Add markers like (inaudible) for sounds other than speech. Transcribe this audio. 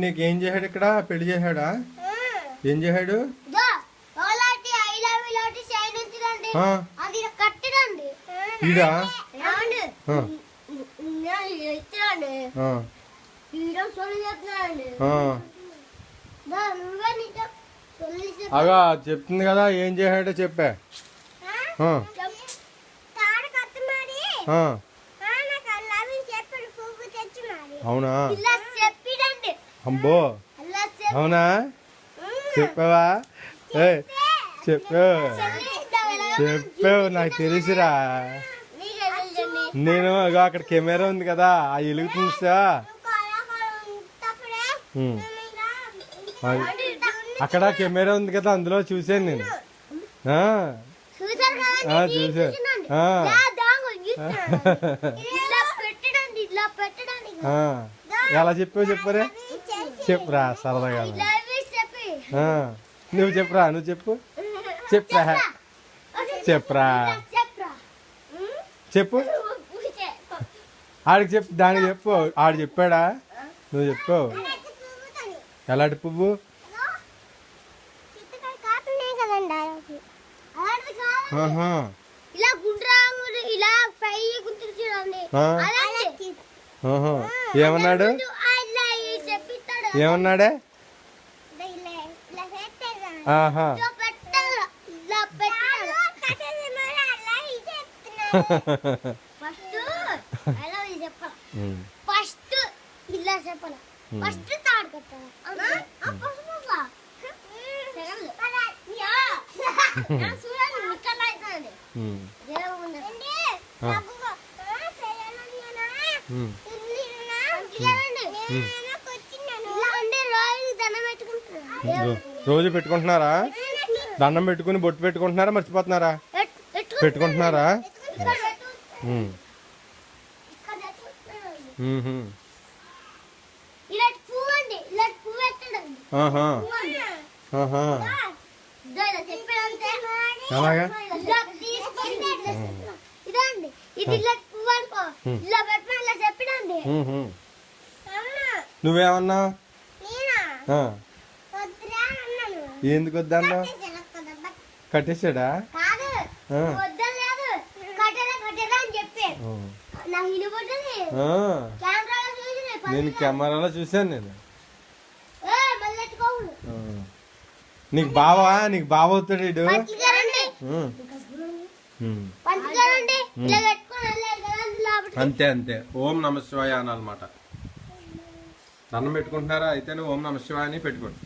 నీకు ఏం చేశాడు ఇక్కడ? పెళ్ళి చేశాడా? ఏం చేశాడు? ఈడా? అగా చెప్తుంది కదా ఏం చేశాడో చెప్పా ఆ, తాడు కట్టు మరి ఆ, ఆ, నాకు ఐ లవ్ యు చెప్పాడు పువ్వు తెచ్చి మరి అవునా? చెప్పి అవునా? చెప్పావా? చెప్పావు చెప్పావు నాకు తెలుసురా. నేను అక్కడ కెమెరా ఉంది కదా ఆ వెలుగుతుంది సా ఉమ్. అది. అక్కడ కెమెరా ఉంది కదా అందులో చూసాను నేను. ఆ, (laughs) ఎలా చెప్పావు చెప్పరే చెప్పురా సరదాగా. చెప్పి. నువ్వు చెప్పురా నువ్వు చెప్పు. చెప్పురా. చెప్పురా? చెప్పు. చెప్పు. ఆడికి చెప్పు దానికి చెప్పు. ఆడు చెప్పాడా? నువ్వు చెప్పావు ఎలాంటి పువ్వు. ఇలా గుండ్రాంగులు ఇలా పై చూడండి. ఏమన్నాడు? ఏమన్నాడే? ఆహా. ఇలా (laughs) ఫస్ట్ ఎలా చెప్పాలి? ఉమ్. ఫస్ట్ ఇలా చెప్పాలి. ఫస్ట్ తాడు కట్టాలి (laughs) రోజు పెట్టుకుంటున్నారా? దండం పెట్టుకుని బొట్టు పెట్టుకుంటున్నారా? మర్చిపోతున్నారా? పెట్- పెట్టుకో- పెట్టుకుంటున్నారా ఇదో ఇలా? ఇలా తీసుకొని ఆ. ఎందుకు వద్దన్నా కట్టేశాడా? నేను కెమెరాలో చూశాను నేను. నీకు బావా? నీకు బావ అవుతాడు లోపలికి. అంతే అంతే. ఓం నమ శివాయ అనాలన్నమాట. దండం పెట్టుకుంటున్నారా? అయితేనే ఓం నమ శివాయ అని పెట్టుకోండి.